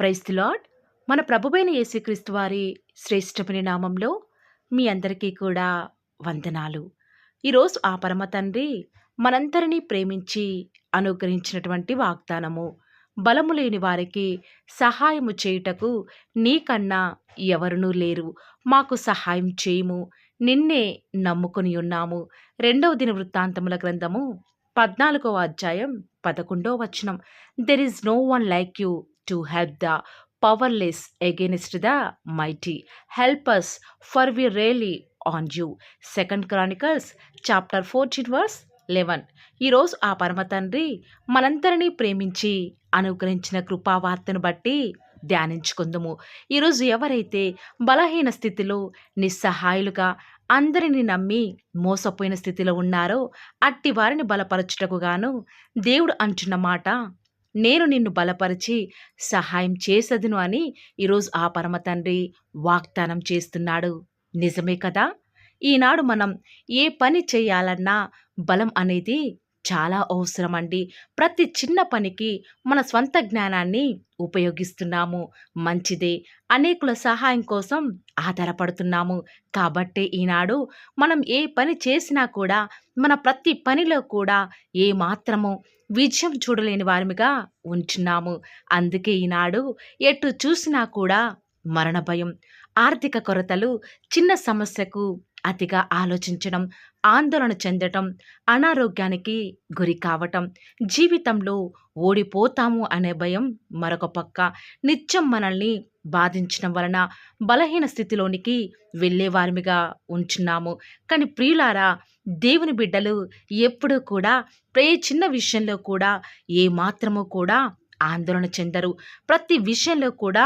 Praise the lord మన ప్రభువైన యేసుక్రీస్తు వారి శ్రేష్టమైన నామంలో మీ అందరికీ కూడా వందనాలు. ఈరోజు ఆ పరమ తండ్రి మనందరినీ ప్రేమించి అనుగ్రహించినటువంటి వాగ్దానము బలము లేని వారికి సహాయము చేయుటకు నీకన్నా ఎవరునూ లేరు. మాకు సహాయం చేయము. నిన్నే నమ్ముకొని ఉన్నాము. రెండవ దిన వృత్తాంతముల గ్రంథము పద్నాలుగవ అధ్యాయం పదకొండవ వచనం. There is no one like you to help the powerless against the mighty helpers for we rely on you second Chronicles chapter fourteen verse eleven ఈరోజు ఆ పరమ తండ్రి మనందరినీ ప్రేమించి అనుగ్రహించిన కృపావార్తను బట్టి ధ్యానించుకుందుము. ఈరోజు ఎవరైతే బలహీన స్థితిలో నిస్సహాయులుగా అందరిని నమ్మి మోసపోయిన స్థితిలో ఉన్నారో అట్టి వారిని బలపరచుటకు గాను దేవుడు అంటున్న మాట నేను నిన్ను బలపరిచి సహాయం చేసదును అని ఈరోజు ఆ పరమ తండ్రి వాగ్దానం చేస్తున్నాడు. నిజమే కదా? ఈనాడు మనం ఏ పని చేయాలన్నా బలం అనేది చాలా అవసరం అండి ప్రతి చిన్న పనికి మన స్వంత జ్ఞానాన్ని ఉపయోగిస్తున్నాము. మంచిదే. అనేకుల సహాయం కోసం ఆధారపడుతున్నాము. కాబట్టి ఈనాడు మనం ఏ పని చేసినా కూడా మన ప్రతి పనిలో కూడా ఏ మాత్రము విజయం చూడలేని వారిగా ఉంటున్నాము. అందుకే ఈనాడు ఎటు చూసినా కూడా మరణ భయం ఆర్థిక కొరతలు చిన్న సమస్యకు అతిగా ఆలోచించడం ఆందోళన చెందటం అనారోగ్యానికి గురి కావటం జీవితంలో ఓడిపోతాము అనే భయం మరొక పక్క. నిత్యం మనల్ని బాధించడం వలన బలహీన స్థితిలోనికి వెళ్ళేవారిగా ఉంచున్నాము. కానీ ప్రియులారా దేవుని బిడ్డలు ఎప్పుడూ కూడా ప్రే చిన్న విషయంలో కూడా ఏ మాత్రము కూడా ఆందోళన చెందరు. ప్రతి విషయంలో కూడా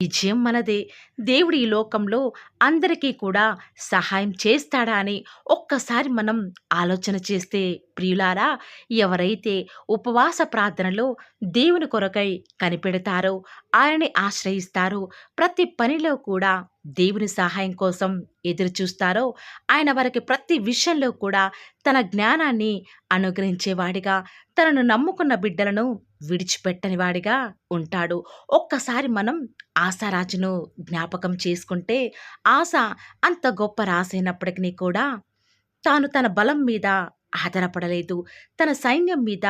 విజయం మనదే. దేవుడు ఈ లోకంలో అందరికీ కూడా సహాయం చేస్తాడా అని ఒక్కసారి మనం ఆలోచన చేస్తే ప్రియులారా ఎవరైతే ఉపవాస ప్రార్థనలో దేవుని కొరకై కనిపెడతారో ఆయనని ఆశ్రయిస్తారో ప్రతి పనిలో కూడా దేవుని సహాయం కోసం ఎదురు చూస్తారో ఆయన వారికి ప్రతి విషయంలో కూడా తన జ్ఞానాన్ని అనుగ్రహించేవాడిగా తనను నమ్ముకున్న బిడ్డలను విడిచిపెట్టని వాడిగా ఉంటాడు. ఒక్కసారి మనం ఆశారాజును జ్ఞాపకం చేసుకుంటే ఆశ అంత గొప్ప రాసైనప్పటికీ కూడా తాను తన బలం మీద ఆధారపడలేదు. తన సైన్యం మీద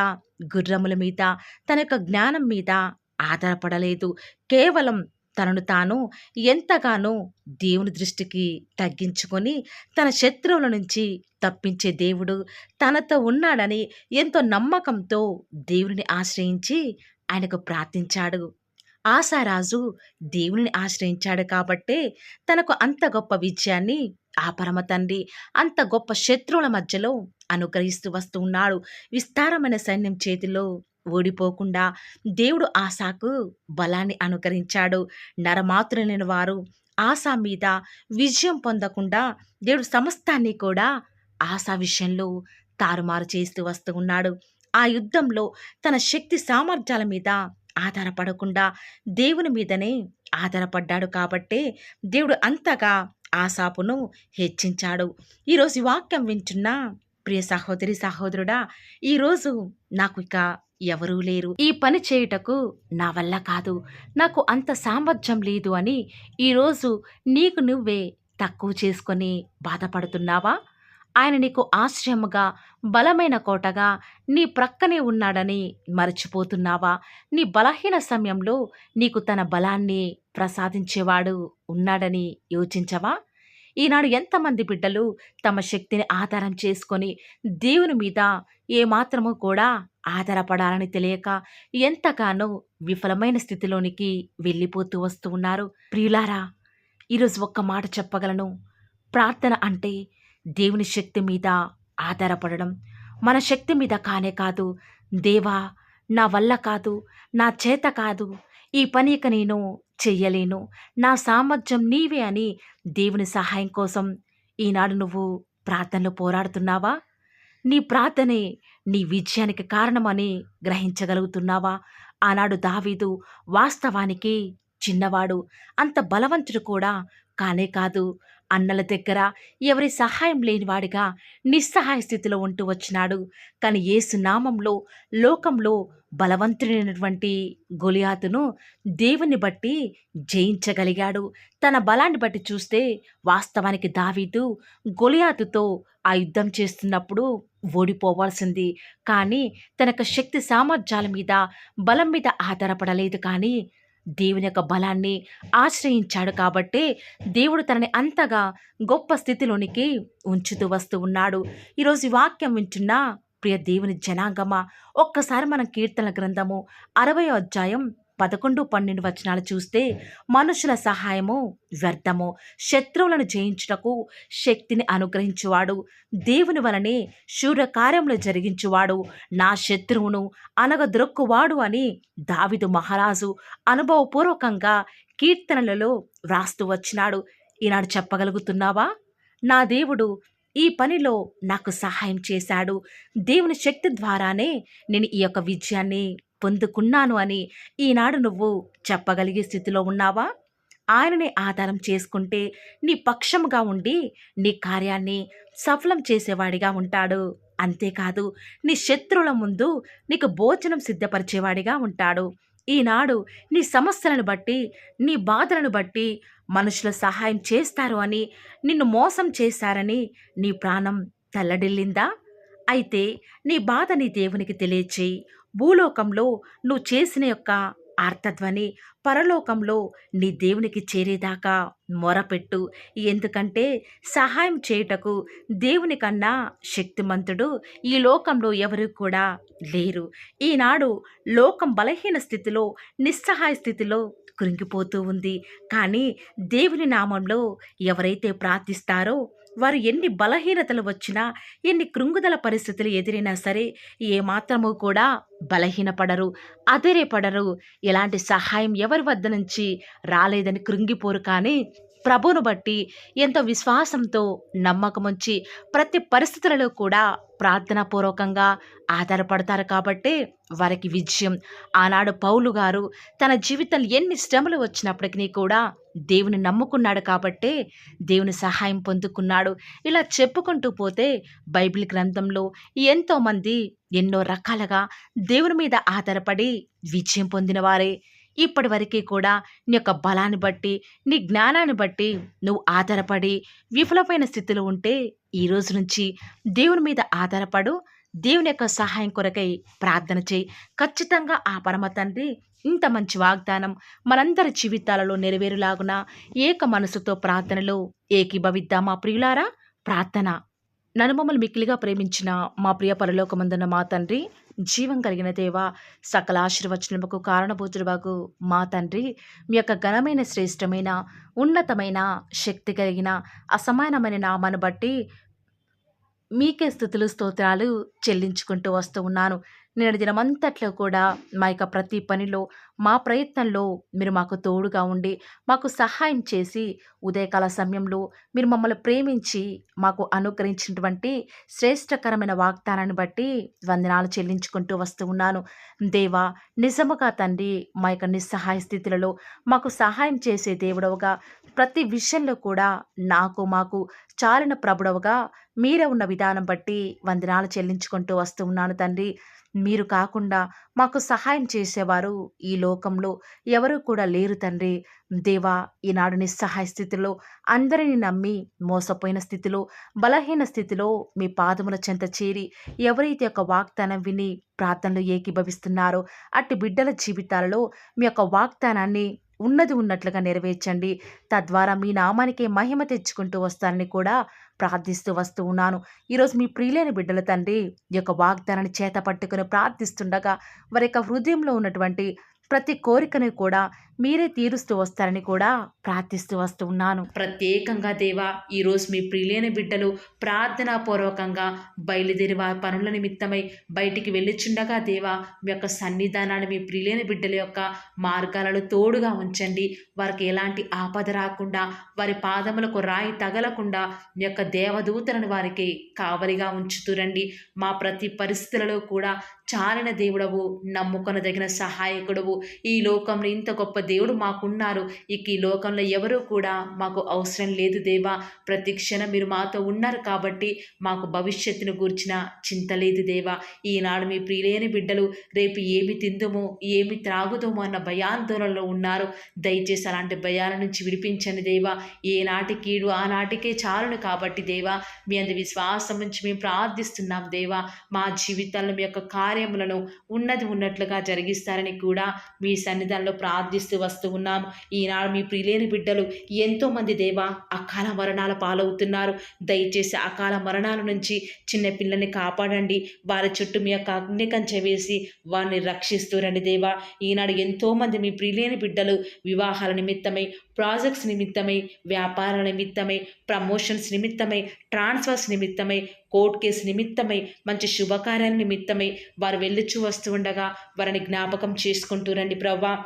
గుర్రముల మీద తన యొక్క జ్ఞానం మీద ఆధారపడలేదు. కేవలం తనను తాను ఎంతగానో దేవుని దృష్టికి తగ్గించుకొని తన శత్రువుల నుంచి తప్పించే దేవుడు తనతో ఉన్నాడని ఎంతో నమ్మకంతో దేవుని ఆశ్రయించి ఆయనకు ప్రార్థించాడు. ఆశారాజు దేవుని ఆశ్రయించాడు కాబట్టే తనకు అంత గొప్ప విజయాన్ని ఆ పరమ తండ్రి అంత గొప్ప శత్రువుల మధ్యలో అనుగ్రహిస్తూ వస్తూ ఉన్నాడు. విస్తారమైన సైన్యం చేతిలో ఓడిపోకుండా దేవుడు ఆశాకు బలాన్ని అనుకరించాడు నరమాతృలైన వారు ఆశా మీద విజయం పొందకుండా దేవుడు సమస్తాన్ని కూడా ఆశా విషయంలో తారుమారు చేస్తూ వస్తూ ఉన్నాడు. ఆ యుద్ధంలో తన శక్తి సామర్థ్యాల మీద ఆధారపడకుండా దేవుని మీదనే ఆధారపడ్డాడు కాబట్టే దేవుడు అంతగా ఆశాపును హెచ్చించాడు. ఈరోజు వాక్యం వింటున్న ప్రియ సహోదరి సహోదరుడా ఈరోజు నాకు ఇక ఎవరూ లేరు. ఈ పని చేయుటకు నా వల్ల కాదు. నాకు అంత సామర్థ్యం లేదు అని ఈరోజు నీకు నువ్వే తక్కువ చేసుకొని బాధపడుతున్నావా? ఆయన నీకు ఆశ్రయముగా బలమైన కోటగా నీ ప్రక్కనే ఉన్నాడని మరచిపోతున్నావా? నీ బలహీన సమయంలో నీకు తన బలాన్ని ప్రసాదించేవాడు ఉన్నాడని యోచించవా? ఈనాడు ఎంతమంది బిడ్డలు తమ శక్తిని ఆధారం చేసుకొని దేవుని మీద ఏమాత్రము కూడా ఆధారపడాలని తెలియక ఎంతగానో విఫలమైన స్థితిలోనికి వెళ్ళిపోతూ వస్తూ ఉన్నారు. ప్రియులారా ఈరోజు ఒక్క మాట చెప్పగలను. ప్రార్థన అంటే దేవుని శక్తి మీద ఆధారపడడం. మన శక్తి మీద కానే కాదు. దేవా నా వల్ల కాదు. నా చేత కాదు. ఈ పనిక నేను చెయ్యలేను. నా సామర్థ్యం నీవే అని దేవుని సహాయం కోసం ఈనాడు నువ్వు ప్రార్థనలు పోరాడుతున్నావా? నీ ప్రార్థనే నీ విజయానికి కారణమని గ్రహించగలుగుతున్నావా? ఆనాడు దావీదు వాస్తవానికి చిన్నవాడు అంత బలవంతుడు కూడా కానే కాదు. అన్నల దగ్గర ఎవరి సహాయం లేనివాడిగా నిస్సహాయ స్థితిలో ఉంటూ వచ్చినాడు. కానీ ఏసునామంలో లోకంలో బలవంతుడైనటువంటి గొలియాతును దేవుని బట్టి జయించగలిగాడు. తన బలాన్ని బట్టి చూస్తే వాస్తవానికి దావీదు గొలియాతుతో ఆ యుద్ధం చేస్తున్నప్పుడు ఓడిపోవాల్సింది. కానీ తన యొక్క శక్తి సామర్థ్యాల మీద బలం మీద ఆధారపడలేదు. కానీ దేవుని యొక్క బలాన్ని ఆశ్రయించాడు కాబట్టే దేవుడు తనని అంతగా గొప్ప స్థితిలోనికి ఉంచుతూ వస్తూ ఉన్నాడు. ఈరోజు వాక్యం వింటున్న ప్రియ దేవుని జనాంగమా ఒక్కసారి మనం కీర్తన గ్రంథము అరవై అధ్యాయం పదకొండు పన్నెండు వచనాలు చూస్తే మనుషుల సహాయము వ్యర్థము. శత్రువులను జయించుటకు శక్తిని అనుగ్రహించువాడు. దేవుని వలనే శూర్యకార్యములు జరిగించువాడు. నా శత్రువును అనగద్రొక్కువాడు అని దావిదు మహారాజు అనుభవపూర్వకంగా కీర్తనలలో వ్రాస్తూ వచ్చినాడు. ఈనాడు చెప్పగలుగుతున్నావా? నా దేవుడు ఈ పనిలో నాకు సహాయం చేశాడు. దేవుని శక్తి ద్వారానే నేను ఈ యొక్క విజయాన్ని పొందుకున్నాను అని ఈనాడు నువ్వు చెప్పగలిగే స్థితిలో ఉన్నావా? ఆయననే ఆధారం చేసుకుంటే నీ పక్షముగా ఉండి నీ కార్యాన్ని సఫలం చేసేవాడిగా ఉంటాడు. అంతేకాదు నీ శత్రువుల ముందు నీకు భోజనం సిద్ధపరిచేవాడిగా ఉంటాడు. ఈనాడు నీ సమస్యలను బట్టి నీ బాధలను బట్టి మనుషుల సహాయం చేస్తారు అని నిన్ను మోసం చేశారని నీ ప్రాణం తల్లడిల్లిందా? అయితే నీ బాధ నీ దేవునికి తెలియచేయి. భూలోకంలో నువ్వు చేసిన యొక్క ఆర్తధ్వని పరలోకంలో నీ దేవునికి చేరేదాకా మొరపెట్టు. ఎందుకంటే సహాయం చేయుటకు దేవుని కన్నా శక్తిమంతుడు ఈ లోకంలో ఎవరు కూడా లేరు. ఈనాడు లోకం బలహీన స్థితిలో నిస్సహాయ స్థితిలో కృంగిపోతూ ఉంది. కానీ దేవుని నామంలో ఎవరైతే ప్రార్థిస్తారో వారు ఎన్ని బలహీనతలు వచ్చినా ఎన్ని కృంగుదల పరిస్థితులు ఎదిరినా సరే ఏమాత్రము కూడా బలహీనపడరు అదిరేపడరు ఎలాంటి సహాయం ఎవరి వద్ద నుంచి రాలేదని కృంగిపోరు కానీ ప్రభువును బట్టి ఎంతో విశ్వాసంతో నమ్మకముంచి ప్రతి పరిస్థితులలో కూడా ప్రార్థనాపూర్వకంగా ఆధారపడతారు కాబట్టే వారికి విజయం. ఆనాడు పౌలు గారు తన జీవితంలో ఎన్ని శ్రమలు వచ్చినప్పటికీ కూడా దేవుని నమ్ముకున్నాడు కాబట్టే దేవుని సహాయం పొందుకున్నాడు. ఇలా చెప్పుకుంటూ పోతే బైబిల్ గ్రంథంలో ఎంతోమంది ఎన్నో రకాలుగా దేవుని మీద ఆధారపడి విజయం పొందినవారే. ఇప్పటి వరకు కూడా నీ యొక్క బలాన్ని బట్టి నీ జ్ఞానాన్ని బట్టి నువ్వు ఆధారపడి విఫలమైన స్థితిలో ఉంటే ఈ రోజు నుంచి దేవుని మీద ఆధారపడు దేవుని యొక్క సహాయం కొరకై ప్రార్థన చేయి. ఖచ్చితంగా ఆ పరమ తండ్రి ఇంత మంచి వాగ్దానం మనందరి జీవితాలలో నెరవేరులాగున ఏక మనసుతో ప్రార్థనలో ఏకీభవిద్దా మా ప్రియులారా. ప్రార్థన. నన్ను మమ్మల్ని మిక్కిలిగా ప్రేమించిన మా ప్రియ పరలోకమందున మా తండ్రి జీవం కలిగిన దేవ సకల ఆశీర్వచనముకు కారణభూతుడుబాగు మా తండ్రి. మీ యొక్క ఘనమైన శ్రేష్టమైన ఉన్నతమైన శక్తి కలిగిన అసమానమైన నామాను బట్టి మీకే స్థుతులు స్తోత్రాలు చెల్లించుకుంటూ వస్తూ ఉన్నాను. నేడు దినమంతట్లో కూడా మా యొక్క ప్రతి పనిలో మా ప్రయత్నంలో మీరు మాకు తోడుగా ఉండి మాకు సహాయం చేసి ఉదయకాల సమయంలో మీరు మమ్మల్ని ప్రేమించి మాకు అనుగ్రహించినటువంటి శ్రేష్టకరమైన వాగ్దానాన్ని బట్టి వందనాలు చెల్లించుకుంటూ వస్తూ ఉన్నాను. దేవా నిజముగా తండ్రి మా యొక్క నిస్సహాయ స్థితులలో మాకు సహాయం చేసే దేవుడవుగా ప్రతి విషయంలో కూడా నాకు మాకు చాలిన ప్రభుడవుగా మీరే ఉన్న విధానం బట్టి వందనాలు చెల్లించుకుంటూ వస్తూ ఉన్నాను తండ్రి. మీరు కాకుండా మాకు సహాయం చేసేవారు ఈ లోకంలో. ఎవరు కూడా లేరు తండ్రి. దేవా ఈనాడు నిస్సహాయ స్థితిలో అందరిని నమ్మి మోసపోయిన స్థితిలో బలహీన స్థితిలో మీ పాదముల చెంత చేరి ఎవరైతే ఒక వాగ్దానం విని ప్రార్థనలు ఏకీభవిస్తున్నారో అట్టి బిడ్డల జీవితాలలో మీ యొక్క వాగ్దానాన్ని ఉన్నది ఉన్నట్లుగా నెరవేర్చండి. తద్వారా మీ నామానికే మహిమ తెచ్చుకుంటూ వస్తానని కూడా ప్రార్థిస్తూ వస్తూ ఉన్నాను. ఈరోజు మీ ప్రియులైన బిడ్డల తండ్రి ఈ యొక్క వాగ్దానాన్ని చేత పట్టుకుని ప్రార్థిస్తుండగా వారి యొక్క హృదయంలో ఉన్నటువంటి ప్రతి కోరికను కూడా మీరే తీరుస్తూ వస్తారని కూడా ప్రార్థిస్తూ వస్తూ ఉన్నాను. ప్రత్యేకంగా దేవా ఈరోజు మీ ప్రియులైన బిడ్డలు ప్రార్థనాపూర్వకంగా బయలుదేరి వారి పనుల నిమిత్తమై బయటికి వెళ్ళిచుండగా దేవా మీ యొక్క సన్నిధానాన్ని మీ ప్రియులైన బిడ్డల యొక్క మార్గాలలో తోడుగా ఉంచండి. వారికి ఎలాంటి ఆపద రాకుండా వారి పాదములకు రాయి తగలకుండా మీ యొక్క దేవదూతలను వారికి కావలిగా ఉంచుతురండి. మా ప్రతి పరిస్థితులలో కూడా చాలిన దేవుడవు నమ్ముకొనదగిన సహాయకుడవు. ఈ లోకంలో ఇంత గొప్ప దేవుడు మాకున్నారు. ఇక ఈ లోకంలో ఎవరూ కూడా మాకు అవసరం లేదు దేవా. ప్రతి క్షణం మీరు మాతో ఉన్నారు కాబట్టి మాకు భవిష్యత్తును గూర్చిన చింత లేదు దేవా. ఈనాడు మీ ప్రియులేని బిడ్డలు రేపు ఏమి తిందుమో ఏమి త్రాగుదామో అన్న భయాందోళనలో ఉన్నారు. దయచేసి అలాంటి భయాల నుంచి విడిపించండి దేవా. ఏనాటి కీడు ఆనాటికే చాలును కాబట్టి దేవా. మీ అందు విశ్వాసం నుంచి మేము ప్రార్థిస్తున్నాం దేవా. మా జీవితాల్లో మీ యొక్క కార్యములను ఉన్నది ఉన్నట్లుగా జరిగిస్తారని కూడా మీ సన్నిధానంలో ప్రార్థిస్తూ వస్తూ ఉన్నాం. ఈనాడు మీ ప్రియులేని బిడ్డలు ఎంతోమంది దేవా అకాల మరణాల పాలవుతున్నారు. దయచేసి అకాల మరణాల నుంచి చిన్న పిల్లల్ని కాపాడండి. వారి చుట్టూ మీ యొక్క అగ్ని కంచె వేసి వారిని రక్షిస్తూరండి దేవా. ఈనాడు ఎంతోమంది మీ ప్రియులేని బిడ్డలు వివాహాల నిమిత్తమై ప్రాజెక్ట్స్ నిమిత్తమై వ్యాపారాల నిమిత్తమై ప్రమోషన్స్ నిమిత్తమై ట్రాన్స్ఫర్స్ నిమిత్తమై కోర్ట్ కేసు నిమిత్తమై మంచి శుభకార్యాల నిమిత్తమై వారు వెళ్ళొచ్చు వస్తూ ఉండగా వారిని జ్ఞాపకం చేసుకుంటూ రండి ప్రవ్వా.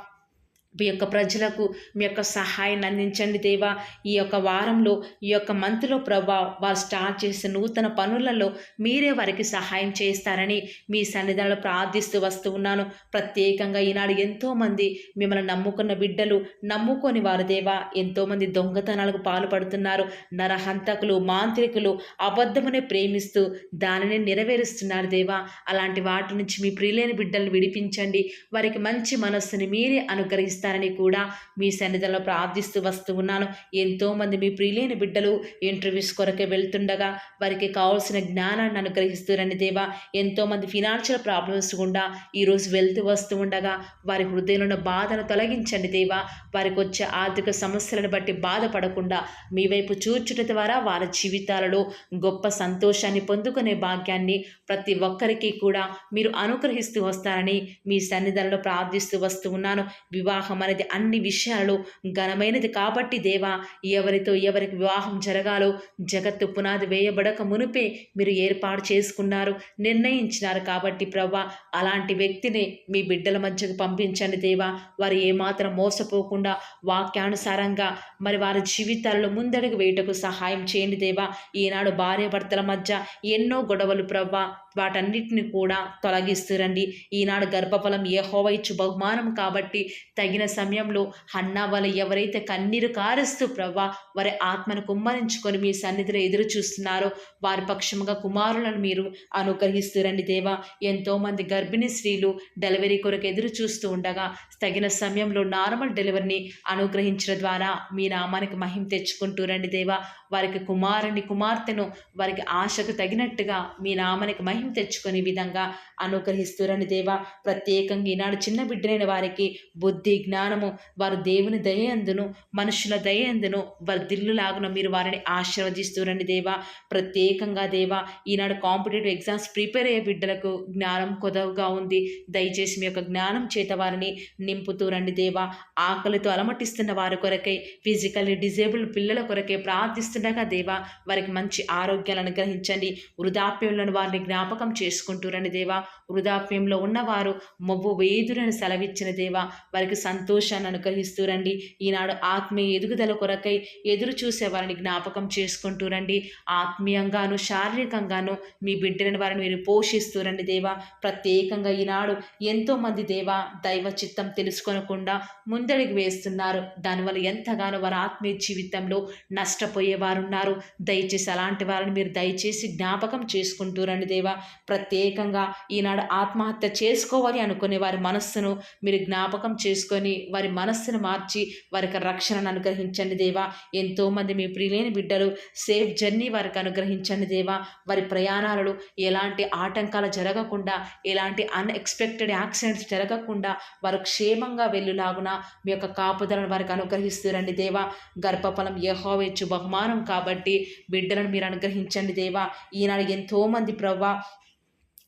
మీ యొక్క ప్రజలకు మీ యొక్క సహాయాన్ని అందించండి దేవా. ఈ యొక్క వారంలో ఈ యొక్క మంత్లో ప్రభా వారు స్టార్ట్ చేసే నూతన పనులలో మీరే వారికి సహాయం చేస్తారని మీ సన్నిధానంలో ప్రార్థిస్తూ వస్తూ ఉన్నాను. ప్రత్యేకంగా ఈనాడు ఎంతోమంది మిమ్మల్ని నమ్ముకున్న బిడ్డలు నమ్ముకొని వారు దేవా ఎంతోమంది దొంగతనాలకు పాల్పడుతున్నారు. నరహంతకులు మాంత్రికులు అబద్ధమునే ప్రేమిస్తూ దానిని నెరవేరుస్తున్నారు దేవా. అలాంటి వాటి నుంచి మీ ప్రియులేని బిడ్డలను విడిపించండి. వారికి మంచి మనస్సుని మీరే అనుగ్రహిస్తారు. ఇస్తారని కూడా మీ సన్నిధిలో ప్రార్థిస్తూ వస్తూ ఉన్నాను. ఎంతోమంది మీ ప్రియులైన బిడ్డలు ఇంటర్వ్యూస్ కొరకే వెళ్తుండగా వారికి కావాల్సిన జ్ఞానాన్ని అనుగ్రహిస్తారని దేవా. ఎంతోమంది ఫినాన్షియల్ ప్రాబ్లమ్స్ గుండా ఈరోజు వెళ్తూ వస్తూ ఉండగా వారి హృదయంలో ఉన్న బాధను తొలగించండి దేవా. వారికి వచ్చే ఆర్థిక సమస్యలను బట్టి బాధపడకుండా మీ వైపు చూచుట ద్వారా వారి జీవితాలలో గొప్ప సంతోషాన్ని పొందుకునే భాగ్యాన్ని ప్రతి ఒక్కరికి కూడా మీరు అనుగ్రహిస్తూ వస్తారని మీ సన్నిధానంలో ప్రార్థిస్తూ వస్తూ ఉన్నాను. వివాహ వివాహం అనేది అన్ని విషయాలలో ఘనమైనది కాబట్టి దేవా ఎవరితో ఎవరికి వివాహం జరగాలో జగత్తు పునాది వేయబడక మునిపే మీరు ఏర్పాటు చేసుకున్నారు నిర్ణయించినారు కాబట్టి ప్రభా అలాంటి వ్యక్తిని మీ బిడ్డల మధ్యకు పంపించండి దేవా. వారు ఏమాత్రం మోసపోకుండా వాక్యానుసారంగా మరి వారి జీవితాల్లో ముందడుగు వేయటకు సహాయం చేయండి దేవా. ఈనాడు భార్యాభర్తల మధ్య ఎన్నో గొడవలు ప్రభా వాటన్నిటిని కూడా తొలగిస్తురండి. ఈనాడు గర్భఫలం యహోవైచ్చు బహుమానం కాబట్టి తగిన సమయంలో హన్నా వాళ్ళు ఎవరైతే కన్నీరు కారుస్తూ ప్రవ్వా వారి ఆత్మను కుమ్మరించుకొని మీ సన్నిధిలో ఎదురు చూస్తున్నారో వారి పక్షముగా కుమారులను మీరు అనుగ్రహిస్తురండి దేవా. ఎంతోమంది గర్భిణీ స్త్రీలు డెలివరీ కొరకు ఎదురు చూస్తూ ఉండగా తగిన సమయంలో నార్మల్ డెలివరీని అనుగ్రహించడం ద్వారా మీ నామానికి మహిమ తెచ్చుకుంటూ రండి దేవా. వారికి కుమారుని కుమార్తెను వారికి ఆశకు తగినట్టుగా మీ నామానికి మహిమ తెచ్చుకునే విధంగా అనుగ్రహిస్తురని దేవా. ప్రత్యేకంగా ఈనాడు చిన్న బిడ్డలైన వారికి బుద్ధి జ్ఞానము వారు దేవుని దయందును మనుషుల దయందును వర్ధిల్లులాగున మీరు వారిని ఆశీర్వదిస్తురని దేవా. ప్రత్యేకంగా దేవా ఈనాడు కాంపిటేటివ్ ఎగ్జామ్స్ ప్రిపేర్ అయ్యే బిడ్డలకు జ్ఞానం కొదవగా ఉంది. దయచేసి మీ యొక్క జ్ఞానం చేత వారిని నింపుతూ రండి దేవా. ఆకలితో అలమటిస్తున్న వారి కొరకై ఫిజికల్లీ డిజేబుల్ పిల్లల కొరకే ప్రార్థిస్తుండగా దేవా వారికి మంచి ఆరోగ్యాలను అనుగ్రహించండి వృధాప్యంలోని వారిని జ్ఞాపకం చేసుకుంటూ రండి దేవా. వృధాప్యంలో ఉన్నవారు మొవ్వు వేదురని సెలవిచ్చిన దేవా. వారికి సంతోషాన్ని అనుగ్రహిస్తురండి. ఈనాడు ఆత్మీయ ఎదుగుదల కొరకై ఎదురు చూసే వారిని జ్ఞాపకం చేసుకుంటూ రండి ఆత్మీయంగాను శారీరకంగాను మీ బిడ్డలను వారిని మీరు పోషిస్తూ రండి దేవా. ప్రత్యేకంగా ఈనాడు ఎంతోమంది దేవా దైవ చిత్తం తెలుసుకొనకుండా ముందడికి వేస్తున్నారు. దానివల్ల ఎంతగానో వారి ఆత్మీయ జీవితంలో నష్టపోయేవారు ఉన్నారు దయచేసి అలాంటి వారిని మీరు దయచేసి జ్ఞాపకం చేసుకుంటూ రండి దేవా. ప్రత్యేకంగా ఈనాడు ఆత్మహత్య చేసుకోవాలి అనుకునే వారి మనస్సును మీరు జ్ఞాపకం చేసుకొని వారి మనస్సును మార్చి వారికి రక్షణను అనుగ్రహించండి దేవా. ఎంతోమంది మీ ప్రియులేని బిడ్డలు సేఫ్ జర్నీ వారికి అనుగ్రహించండి దేవా. వారి ప్రయాణాలలో ఎలాంటి ఆటంకాలు జరగకుండా ఎలాంటి అన్ఎక్స్పెక్టెడ్ యాక్సిడెంట్స్ జరగకుండా వారు క్షేమంగా వెళ్ళులాగున మీ యొక్క కాపుదలను వారికి అనుగ్రహిస్తురండి దేవా. గర్భఫలం యహోవెచ్చు బహుమానం కాబట్టి బిడ్డలను మీరు అనుగ్రహించండి దేవా. ఈనాడు ఎంతోమంది ప్రవ్వా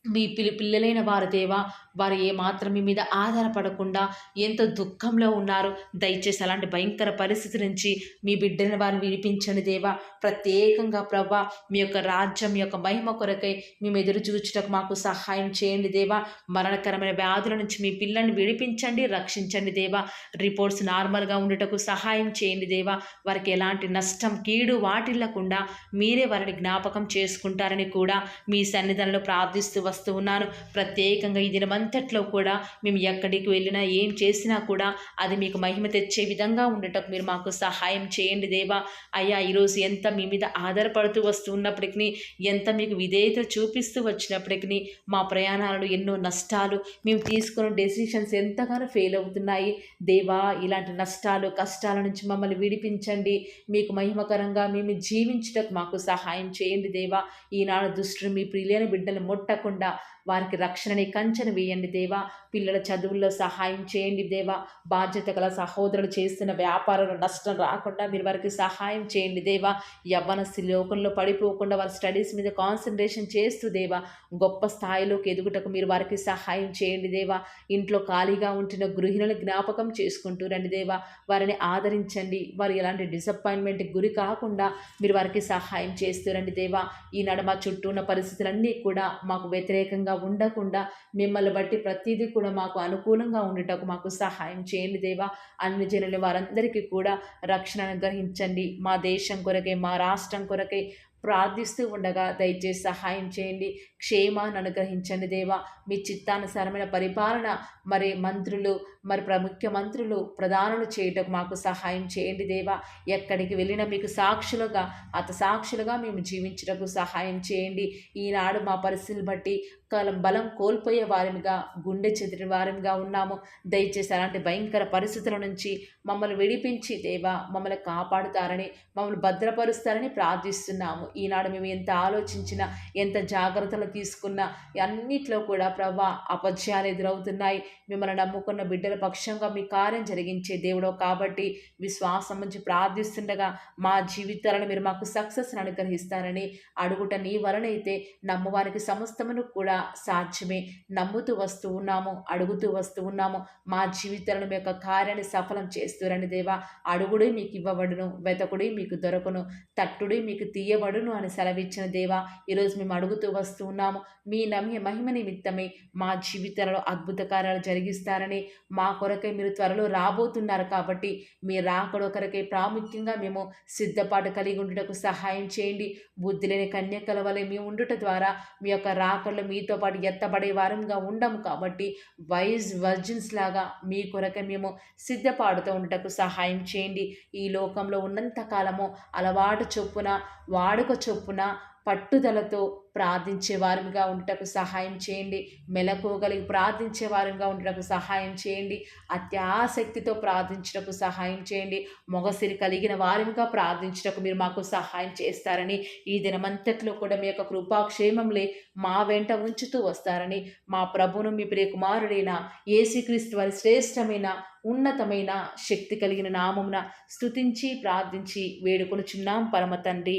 మీ పిల్లి పిల్లలైన వారు దేవా వారు ఏమాత్రం మీ మీద ఆధారపడకుండా ఎంతో దుఃఖంలో ఉన్నారు. దయచేసి అలాంటి భయంకర పరిస్థితి నుంచి మీ బిడ్డని వారిని విడిపించండి దేవా. ప్రత్యేకంగా ప్రభా మీ యొక్క రాజ్యం మీ యొక్క మహిమ కొరకై మేము ఎదురు చూచుటకు మాకు సహాయం చేయండి దేవా. మరణకరమైన వ్యాధుల నుంచి మీ పిల్లల్ని విడిపించండి రక్షించండి దేవా. రిపోర్ట్స్ నార్మల్గా ఉండటకు సహాయం చేయండి దేవా. వారికి ఎలాంటి నష్టం కీడు వాటిల్లకుండా మీరే వారిని జ్ఞాపకం చేసుకుంటారని కూడా మీ సన్నిధానంలో ప్రార్థిస్తూ వస్తూ ఉన్నాను. ప్రత్యేకంగా ఈ దినమంతట్లో కూడా మేము ఎక్కడికి వెళ్ళినా ఏం చేసినా కూడా అది మీకు మహిమ తెచ్చే విధంగా ఉండటం మీరు మాకు సహాయం చేయండి దేవా. అయ్యా ఈరోజు ఎంత మీ మీద ఆధారపడుతూ వస్తూ ఉన్నప్పటికీ ఎంత మీకు విధేయత చూపిస్తూ వచ్చినప్పటికీ మా ప్రయాణాలలో ఎన్నో నష్టాలు మేము తీసుకున్న డెసిషన్స్ ఎంతగానో ఫెయిల్ అవుతున్నాయి. దేవా ఇలాంటి నష్టాలు కష్టాల నుంచి మమ్మల్ని విడిపించండి. మీకు మహిమకరంగా మేము జీవించటకు మాకు సహాయం చేయండి దేవా. ఈనాడు దుష్టుడు మీ ప్రియులైన బిడ్డలు ముట్టకుండా వారికి రక్షణని కంచెన వేయండి దేవా. పిల్లల చదువుల్లో సహాయం చేయండి దేవా. బాధ్యత గల సహోదరులు చేస్తున్న వ్యాపారంలో నష్టం రాకుండా మీరు వారికి సహాయం చేయండి దేవా. యవ్వనస్తి లోకంలో పడిపోకుండా వారి స్టడీస్ మీద కాన్సన్ట్రేషన్ చేస్తూ దేవా. గొప్ప స్థాయిలోకి ఎదుగుటకు మీరు వారికి సహాయం చేయండి దేవా. ఇంట్లో ఖాళీగా ఉంటున్న గృహిణులు జ్ఞాపకం చేసుకుంటూ రండి దేవా. వారిని ఆదరించండి. వారు ఎలాంటి డిసప్పాయింట్మెంట్కి గురి కాకుండా మీరు వారికి సహాయం చేస్తూ రండి దేవా. ఈనాడు మా చుట్టూ ఉన్న పరిస్థితులన్నీ కూడా మాకు వ్యతిరేకంగా ఉండకుండా మిమ్మల్ని బట్టి ప్రతిదీ కూడా మాకు అనుకూలంగా ఉండటకు మాకు సహాయం చేయండి దేవా. అన్ని జనులు వారందరికీ కూడా రక్షణ అనుగ్రహించండి. మా దేశం కొరకే మా రాష్ట్రం కొరకే ప్రార్థిస్తూ ఉండగా దయచేసి సహాయం చేయండి. క్షేమాన్ని అనుగ్రహించండి దేవా. మీ చిత్తానుసారమైన పరిపాలన మరి మంత్రులు మరి ప్రముఖ మంత్రులు ప్రధానులు చేయటకు మాకు సహాయం చేయండి దేవా. ఎక్కడికి వెళ్ళినా మీకు సాక్షులుగా అత సాక్షులుగా మేము జీవించటకు సహాయం చేయండి. ఈనాడు మా పరిస్థితులు బట్టి కాలం బలం కోల్పోయే వారిగా గుండె చెదిరిన వారిగా ఉన్నాము. దయచేసి అలాంటి భయంకర పరిస్థితుల నుంచి మమ్మల్ని విడిపించి దేవా మమ్మల్ని కాపాడుతారని మమ్మల్ని భద్రపరుస్తారని ప్రార్థిస్తున్నాము. ఈనాడు మేము ఎంత ఆలోచించినా ఎంత జాగ్రత్తలు తీసుకున్నా అన్నిట్లో కూడా ప్రభా అపజయాలు ఎదురవుతున్నాయి. మిమ్మల్ని నమ్ముకున్న బిడ్డల పక్షంగా మీ కార్యం జరిగించే దేవుడో కాబట్టి విశ్వాసం నుంచి ప్రార్థిస్తుండగా మా జీవితాలను మీరు మాకు సక్సెస్ని అనుగ్రహిస్తారని అడుగుట నీ వలనైతే నమ్మవారికి సమస్తమును కూడా సాధ్యమే. నమ్ముతూ వస్తూ ఉన్నాము అడుగుతూ వస్తూ ఉన్నాము. మా జీవితాలను మీ యొక్క కార్యాన్ని సఫలం చేస్తురని దేవా. అడుగుడే మీకు ఇవ్వబడును వెతకుడే మీకు దొరకను తట్టుడి మీకు తీయబడును అని సెలవిచ్చిన దేవా. ఈరోజు మేము అడుగుతూ వస్తూ ఉన్నాము. మీ నమ్మే మహిమ నిమిత్తమే మా జీవితాలలో అద్భుత కార్యాలు జరిగిస్తారని మా కొరకై మీరు త్వరలో రాబోతున్నారు కాబట్టి మీ రాకడొకరికై ప్రాముఖ్యంగా మేము సిద్ధపాటు కలిగి ఉండుటకు సహాయం చేయండి. బుద్ధి లేని కన్యకల వలె మేము ఉండుట ద్వారా మీ యొక్క రాకడలో మీతో పాటు ఎత్తబడే వారంగా ఉండము కాబట్టి వైజ్ వర్జిన్స్ లాగా మీ కొరకై మేము సిద్ధపాడుతూ ఉండటకు సహాయం చేయండి. ఈ లోకంలో ఉన్నంత కాలము అలవాటు చొప్పున వాడుక చొప్పున పట్టుదలతో ప్రార్థించే వారిగా ఉండటకు సహాయం చేయండి. మెలకువగలిగి ప్రార్థించే వారిగా ఉండటకు సహాయం చేయండి. అత్యాసక్తితో ప్రార్థించటకు సహాయం చేయండి. మొగసిరి కలిగిన వారిగా ప్రార్థించటకు మీరు మాకు సహాయం చేస్తారని ఈ దినమంతట్లో కూడా మీ యొక్క కృపాక్షేమంలే మా వెంట ఉంచుతూ వస్తారని మా ప్రభును మీ ప్రియ కుమారుడైన ఏసుక్రీస్తు వారి శ్రేష్టమైన ఉన్నతమైన శక్తి కలిగిన నామమున స్తుతించి ప్రార్థించి వేడుకొనుచున్నాం పరమ తండ్రి.